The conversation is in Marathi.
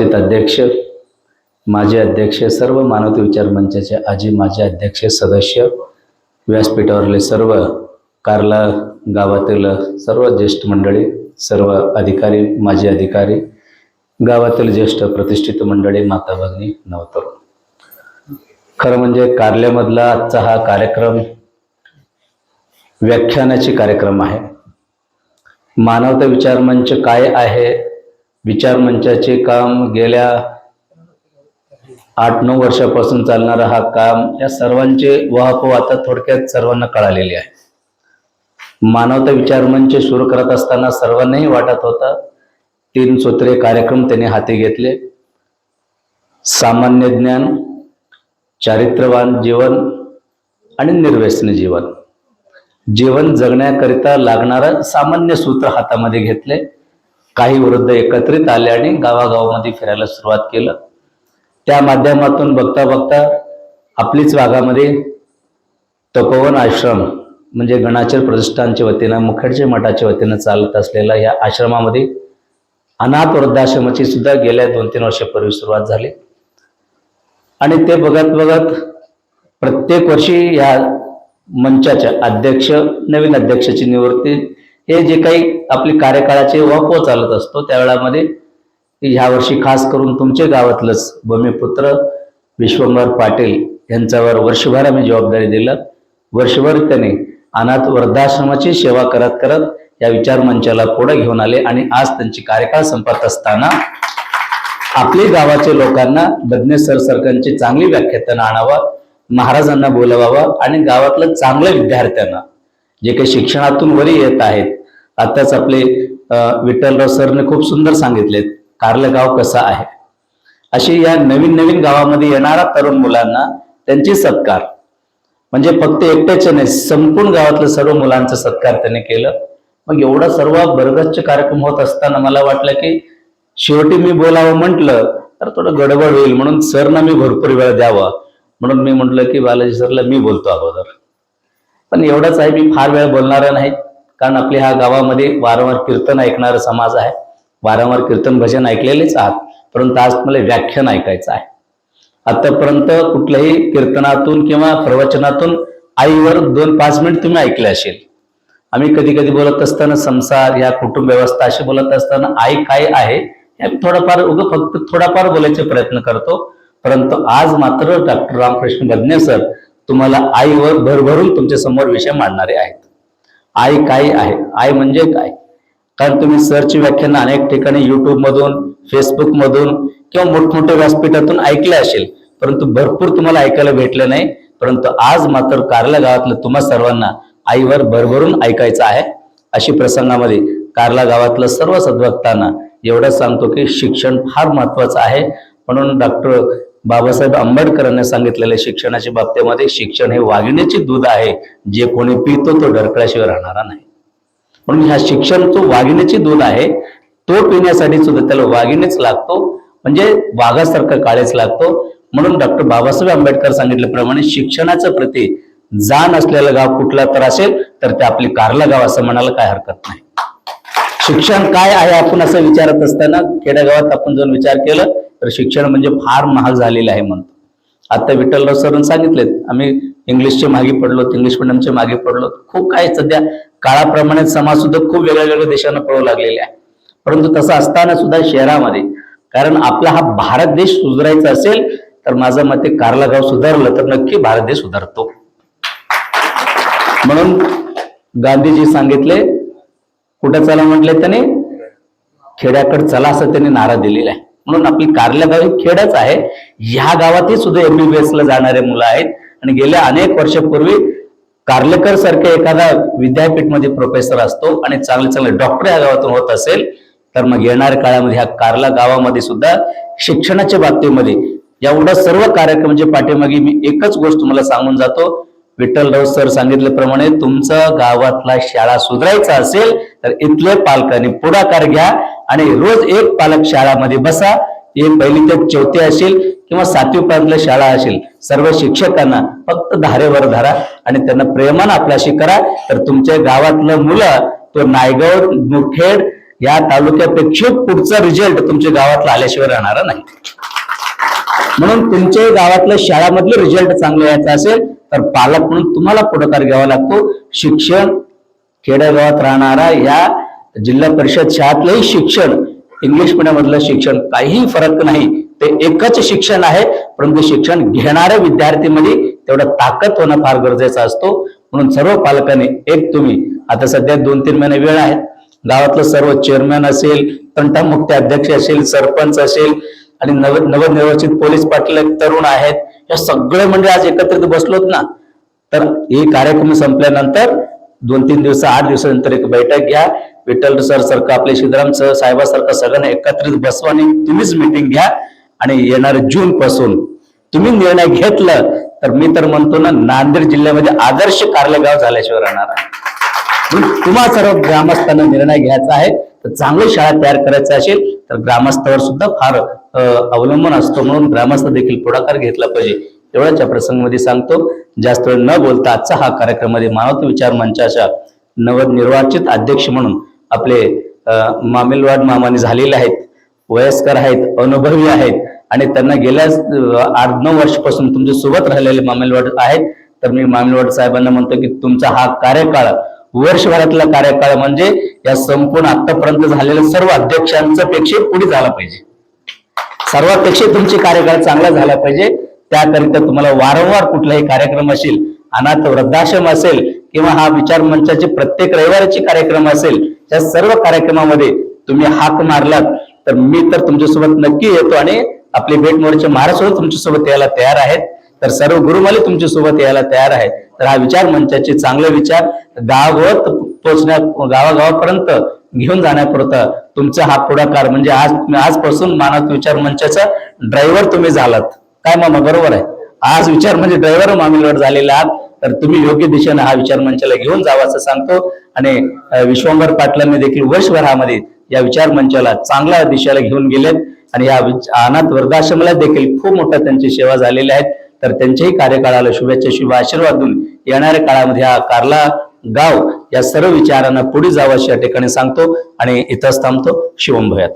उपस्थित अध्यक्ष माजी अध्यक्ष सर्व मानवती विचार मंचाचे आजी माजी अध्यक्ष सदस्य व्यासपीठावरले सर्व कार्ला गावातील सर्व ज्येष्ठ मंडळी सर्व अधिकारी माजी अधिकारी गावातील ज्येष्ठ प्रतिष्ठित मंडळी माता भगिनी नवतरुण खरं म्हणजे कारल्यामधला आजचा हा कार्यक्रम व्याख्यानाची कार्यक्रम आहे. मानवता विचार मंच काय आहे? विचार मंचाचे काम गेल्या आठ नऊ वर्षापासून चालणारं हा काम या सर्वांचे वाहपो आता थोडक्यात सर्वांना कळालेले आहे. मानवता विचार मंच सुरू करत असताना सर्वांनाही वाटत होता तीन सूत्रे कार्यक्रम त्यांनी हाती घेतले. सामान्य ज्ञान चारित्र्यवान जीवन आणि निर्व्यसन जीवन. जीवन जगण्याकरिता लागणारं सामान्य सूत्र हातामध्ये घेतले. काही वृद्ध एकत्रित आले आणि गावागावामध्ये फिरायला सुरुवात केलं. त्या माध्यमातून बघता बघता आपलीच भागामध्ये तपोवन आश्रम म्हणजे गणाचर प्रतिष्ठानच्या वतीनं मुखर्जी मठाच्या वतीनं चालत असलेल्या या आश्रमामध्ये अनाथ वृद्धाश्रमाची सुद्धा गेल्या दोन तीन वर्षापूर्वी सुरुवात झाली. आणि ते बघत बघत प्रत्येक वर्षी या मंचाच्या अध्यक्ष नवीन अध्यक्षाची निवृत्ती हे जे काही आपली कार्यकाळाचे वापव चालत असतो त्यावेळामध्ये ह्या वर्षी खास करून तुमचे गावातलंच भूमिपुत्र विश्वंभर पाटील यांच्यावर वर्षभर आम्ही जबाबदारी दिलं. वर्षभर त्यांनी अनाथ वृद्धाश्रमाची सेवा करत करत या विचार मंचाला पुढे घेऊन आले आणि आज त्यांची कार्यकाळ संपत असताना आपले गावाचे लोकांना बदने सरसरकांची चांगली व्याख्या त्यांना आणावा महाराजांना बोलवावं आणि गावातलं चांगल्या विद्यार्थ्यांना जे काही शिक्षणातून वरी येत आहेत आताच आपले विठ्ठलराव सरने खूप सुंदर सांगितलेत कारलं गाव कसं आहे? अशी या नवीन नवीन गावामध्ये येणाऱ्या तरुण मुलांना त्यांची सत्कार. म्हणजे फक्त एकट्याच्या नाही संपूर्ण गावातलं सर्व मुलांचा सत्कार त्याने केलं. मग एवढा सर्व बरगतचे कार्यक्रम होत असताना मला वाटलं की शेवटी मी बोलावं म्हटलं तर थोडं गडबड होईल. म्हणून सरना मी भरपूर वेळ द्यावा. म्हणून मी म्हटलं की बालाजी सरला मी बोलतो अगोदर. पण एवढंच आहे मी फार वेळ बोलणार नाही. कारण आपल्या ह्या गावामध्ये वारंवार कीर्तन ऐकणारा समाज आहे. वारंवार कीर्तन भजन ऐकलेलेच आहात. परंतु आज मला व्याख्यान ऐकायचं आहे. आतापर्यंत कुठल्याही कीर्तनातून किंवा प्रवचनातून आईवर दोन पाच मिनिट तुम्ही ऐकले असेल. आम्ही कधी कधी बोलत असताना संसार या कुटुंब व्यवस्था अशी बोलत असताना आई काय आहे हे आम्ही थोडाफार उगं फक्त थोडाफार बोलायचे प्रयत्न करतो. परंतु आज मात्र डॉक्टर रामकृष्ण बदने सर तुम्हाला आईवर भरभरून तुमच्यासमोर विषय मांडणारे आहेत. आई काय आहे? आई म्हणजे काय? कारण तुम्ही सरची व्याख्यानं अनेक ठिकाणी युट्यूब मधून फेसबुक मधून किंवा मोठमोठ्या व्यासपीठातून ऐकले असेल परंतु भरपूर तुम्हाला ऐकायला भेटलं नाही परंतु आज मात्र कारला गावातलं तुम्हा सर्वांना आईवर भरभरून ऐकायचं आहे. अशी प्रसंगामध्ये कारला गावातलं सर्व सद्भक्तांना एवढं सांगतो की शिक्षण फार महत्वाचं आहे. म्हणून डॉक्टर बाबासाहेब आंबेडकरांनी सांगितलेल्या शिक्षणाच्या बाबतीमध्ये शिक्षण हे वाघिणीचे दूध आहे. जे कोणी पितो तो ढरकळ्याशिवाय राहणारा नाही. म्हणून ह्या शिक्षण जो वाघिणीचे दूध आहे. तो पिण्यासाठी सुद्धा त्याला वाघिणीच लागतो. म्हणजे वाघासारखा काळेच लागतो. म्हणून डॉक्टर बाबासाहेब आंबेडकर सांगितल्याप्रमाणे शिक्षणाचं प्रती जाण असलेलं गाव कुठला तर असेल तर ते आपली कारला गाव असं म्हणायला काय हरकत नाही. शिक्षण काय आहे आपण असं विचारत असताना खेडेगावात आपण जर विचार केलं तर शिक्षण म्हणजे फार महाग झालेलं आहे म्हणतो. आता विठ्ठलराव सरांनी सांगितलेत आम्ही इंग्लिशचे मागे पडलो इंग्लिश मिडियमचे मागे पडलो. खूप काय सध्या काळाप्रमाणे समाज सुद्धा खूप वेगळ्या वेगळ्या देशांना पळू लागलेले आहे. परंतु तसं असताना सुद्धा शहरामध्ये कारण आपला हा भारत देश सुधारायचा असेल तर माझं मते कारला गाव सुधारलं तर नक्की भारत देश सुधारतो. म्हणून गांधीजी सांगितले कुठं चला म्हटले त्याने? खेड्याकडे चला असं त्यांनी नारा दिलेला आहे. म्हणून आपली कारल्या खेडच आहे. ह्या गावातही सुद्धा एमबीबीएस ला जाणारे मुलं आहेत. आणि गेल्या अनेक वर्षापूर्वी कार्लेकर सारखे एखादा विद्यापीठमध्ये प्रोफेसर असतो आणि चांगले चांगले डॉक्टर या गावातून होत असेल तर मग येणाऱ्या काळामध्ये ह्या कारला गावामध्ये सुद्धा शिक्षणाच्या बाबतीमध्ये एवढा सर्व कार्यक्रमाच्या पाठीमागे मी एकच गोष्ट तुम्हाला सांगून जातो विठ्ठलराव सर सांगितल्याप्रमाणे तुमचं गावातला शाळा सुधारायचा असेल तर इथले पालकांनी पुढाकार घ्या आणि रोज एक पालक शाळामध्ये बसा. एक पहिली ते चौथी असेल किंवा सातवी पर्यंतल्या शाळा असेल सर्व शिक्षकांना फक्त धारेवर धरा आणि त्यांना प्रेमानं आपल्याशी करा. तर तुमच्या गावातलं मुलं तो नायगाव मुखेड या तालुक्यापेक्षा पुढचा रिझल्ट तुमच्या गावातला आल्याशिवाय राहणार नाही. म्हणून तुमच्या गावातल्या शाळामधले रिझल्ट चांगले यायचा असेल तर पालक म्हणून तुम्हाला पुढाकार घ्यावा लागतो. शिक्षण खेडेगावात राहणारा या जिल्हा परिषद शाळेतलंही शिक्षण इंग्लिश मीडियम मधलं शिक्षण काहीही फरक नाही. ते एकच शिक्षण आहे परंतु शिक्षण घेणाऱ्या विद्यार्थीमध्ये तेवढं ताकद होणं फार गरजेचं असतो. म्हणून सर्व पालकांनी एक तुम्ही. आता सध्या दोन तीन महिने वेळ आहे गावातलं सर्व चेअरमॅन असेल तंटामुक्ती अध्यक्ष असेल सरपंच असेल आणि नव नवनिर्वाचित पोलीस पाटील तरुण आहेत. या सगळे म्हणजे आज एकत्रित बसलोत ना? तर हे कार्यक्रम संपल्यानंतर दोन तीन दिवस आठ दिवसानंतर एक बैठक घ्या. विठ्ठल सर सारखं आपले सिद्धराम सर साहेबासारखं सगळ्यांना एकत्रित बसवा आणि तुम्हीच मिटिंग घ्या. आणि येणारे जून पासून. तुम्ही निर्णय घेतलं तर मी तर म्हणतो ना नांदेड जिल्ह्यामध्ये आदर्श कार्यालय झाल्याशिवाय राहणार तुम्हाला तुम्हा सर्व ग्रामस्थांना निर्णय घ्यायचा आहे. तर चांगली शाळा तयार करायची असेल तर ग्रामस्थावर सुद्धा फार अवलंबून असतो म्हणून ग्रामस्थ देखील पुढाकार घेतला पाहिजे. एवढ्याच्या प्रसंगामध्ये सांगतो जास्त वेळ न बोलता आजचा हा कार्यक्रमामध्ये मानवत विचार मंचाच्या नवनिर्वाचित अध्यक्ष म्हणून आपले मामेलवाड मामिलवाड मामाने झालेले आहेत वयस्कर आहेत अनुभवी आहेत आणि त्यांना गेल्या आठ नऊ वर्षापासून तुमच्यासोबत राहिलेले मामिलवाड आहेत. तर मी मामिलवाड साहेबांना म्हणतो की तुमचा हा कार्यकाळ वर्षभरातला कार्यकाळ म्हणजे या संपूर्ण आतापर्यंत झालेल्या सर्व अध्यक्षांच्या पेक्षा पुढे झाला पाहिजे. सर्वापेक्षा तुमचे कार्यकाळ चांगला झाला पाहिजे. त्याकरिता तुम्हाला वारंवार कुठलाही कार्यक्रम असेल अनाथ वृद्धाश्रम असेल किंवा हा विचार मंचाचे प्रत्येक रविवारीचे कार्यक्रम असेल त्या सर्व कार्यक्रमामध्ये तुम्ही हाक मारलात तर मी तर तुमच्यासोबत नक्की येतो आणि आपले भेट मोर्चे महाराष्ट्र तुमच्यासोबत यायला तयार आहेत. तर सर्व गुरुमाले तुमच्यासोबत यायला तयार आहे तर हा विचार मंचाचे चांगले विचार गावागावात पोचण्या गावागावापर्यंत घेऊन जाण्यापुरता तुमचा हा पुढाकार. म्हणजे आज आजपासून मानव विचार मंचाचा ड्रायव्हर तुम्ही झालात. काय मामा बरोबर आहे? आज विचार म्हणजे ड्रायव्हर मामिलवर झालेला आहात. तर तुम्ही योग्य दिशेने हा विचार मंचाला घेऊन जावा असं सांगतो. आणि विश्वंभर पाटलांनी देखील वर्षभरामध्ये या विचार मंचाला चांगल्या दिशेला घेऊन गेलेत. आणि या अनाथ वर्गाश्रमाला देखील खूप मोठ्या त्यांची सेवा झालेल्या आहेत तर त्यांच्याही कार्यकाळाला शुभेच्छा. शुभ आशीर्वाद देऊन येणाऱ्या काळामध्ये हा कारला गाव या सर्व विचारांना पुढे जावं अशा ठिकाणी सांगतो आणि इथंच थांबतो. शिवम भयात.